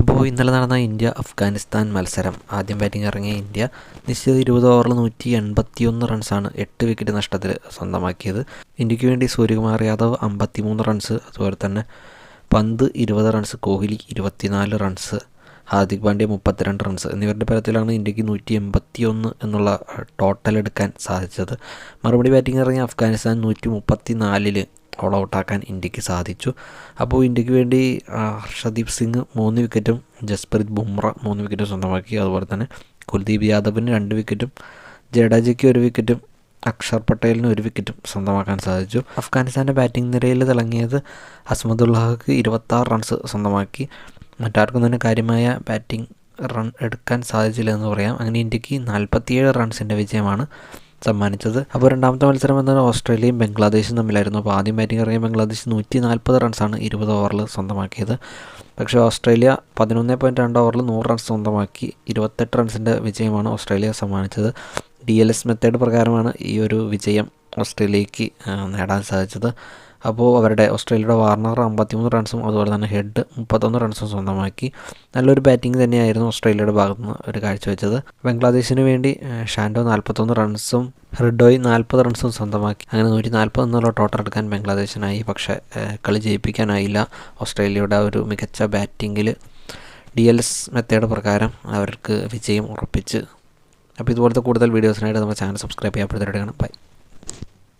അപ്പോൾ ഇന്നലെ നടന്ന ഇന്ത്യ അഫ്ഗാനിസ്ഥാൻ മത്സരം. ആദ്യം ബാറ്റിംഗ് ഇറങ്ങിയ ഇന്ത്യ നിശ്ചിത ഇരുപത് ഓവറിൽ നൂറ്റി എൺപത്തിയൊന്ന് റൺസാണ് എട്ട് വിക്കറ്റ് നഷ്ടത്തിൽ സ്വന്തമാക്കിയത്. ഇന്ത്യയ്ക്ക് വേണ്ടി സൂര്യകുമാർ യാദവ് അമ്പത്തിമൂന്ന് റൺസ് അതുപോലെ തന്നെ പന്ത് ഇരുപത് റൺസ് കോഹ്ലി ഇരുപത്തിനാല് റൺസ് ഹാർദിക് പാണ്ഡ്യ മുപ്പത്തിരണ്ട് റൺസ് എന്നിവരുടെ പരത്തിലാണ് ഇന്ത്യയ്ക്ക് നൂറ്റി എൺപത്തി ഒന്ന് എന്നുള്ള ടോട്ടൽ എടുക്കാൻ സാധിച്ചത്. മറുപടി ബാറ്റിംഗ് ഇറങ്ങിയ അഫ്ഗാനിസ്ഥാൻ നൂറ്റി മുപ്പത്തി നാലിൽ ഓൾ ഔട്ടാക്കാൻ ഇന്ത്യയ്ക്ക് സാധിച്ചു. അപ്പോൾ ഇന്ത്യയ്ക്ക് വേണ്ടി ഹർഷദീപ് സിംഗ് മൂന്ന് വിക്കറ്റും ജസ്പ്രീത് ബുംറ മൂന്ന് വിക്കറ്റും സ്വന്തമാക്കി. അതുപോലെ തന്നെ കുൽദീപ് യാദവിന് രണ്ട് വിക്കറ്റും ജഡേജയ്ക്ക് ഒരു വിക്കറ്റും അക്ഷർ പട്ടേലിന് ഒരു വിക്കറ്റും സ്വന്തമാക്കാൻ സാധിച്ചു. അഫ്ഗാനിസ്ഥാന്റെ ബാറ്റിംഗ് നിരയിൽ തിളങ്ങിയത് ഹസ്മദുല്ലാഹക്ക് ഇരുപത്താറ് റൺസ് സ്വന്തമാക്കി. മറ്റാർക്കും തന്നെ കാര്യമായ ബാറ്റിംഗ് റൺ എടുക്കാൻ സാധിച്ചില്ല എന്ന് പറയാം. അങ്ങനെ ഇന്ത്യയ്ക്ക് നാൽപ്പത്തിയേഴ് റൺസിന്റെ വിജയമാണ് സമ്മാനിച്ചത്. അപ്പോൾ രണ്ടാമത്തെ മത്സരം എന്നത് ഓസ്ട്രേലിയയും ബംഗ്ലാദേശും തമ്മിലായിരുന്നു. അപ്പോൾ ആദ്യം ബാറ്റിംഗ് ഇറങ്ങിയ ബംഗ്ലാദേശ് നൂറ്റി നാൽപ്പത് റൺസാണ് ഇരുപത് ഓവറിൽ സ്വന്തമാക്കിയത്. പക്ഷേ ഓസ്ട്രേലിയ പതിനൊന്ന് പോയിന്റ് രണ്ട് ഓവറിൽ നൂറ് റൺസ് സ്വന്തമാക്കി ഇരുപത്തെട്ട് റൺസിന്റെ വിജയമാണ് ഓസ്ട്രേലിയ സമ്മാനിച്ചത്. ഡി എൽ എസ് മെത്തേഡ് പ്രകാരമാണ് ഈ ഒരു വിജയം ഓസ്ട്രേലിയക്ക് നേടാൻ സാധിച്ചത്. അപ്പോൾ അവരുടെ ഓസ്ട്രേലിയയുടെ വാർണർ അമ്പത്തിമൂന്ന് റൺസും അതുപോലെ തന്നെ ഹെഡ് മുപ്പത്തൊന്ന് റൺസും സ്വന്തമാക്കി. നല്ലൊരു ബാറ്റിംഗ് തന്നെയായിരുന്നു ഓസ്ട്രേലിയയുടെ ഭാഗത്ത് നിന്ന് ഒരു കാഴ്ചവെച്ചത് ബംഗ്ലാദേശിന് വേണ്ടി ഷാൻഡോ നാൽപ്പത്തൊന്ന് റൺസും ഹെർഡോയ് നാൽപ്പത് റൺസും സ്വന്തമാക്കി. അങ്ങനെ നൂറ്റി നാൽപ്പത് എന്നുള്ള ടോട്ടൽ എടുക്കാൻ ബംഗ്ലാദേശിനായി. പക്ഷേ കളി ജയിപ്പിക്കാനായില്ല. ഓസ്ട്രേലിയയുടെ ഒരു മികച്ച ബാറ്റിങ്ങിൽ ഡി എൽ എസ് മെത്തേഡ് പ്രകാരം അവർക്ക് വിജയം ഉറപ്പിച്ച്. അപ്പോൾ ഇതുപോലത്തെ കൂടുതൽ വീഡിയോസിനായിട്ട് നമ്മുടെ ചാനൽ സബ്സ്ക്രൈബ് ചെയ്യാൻ ബൈ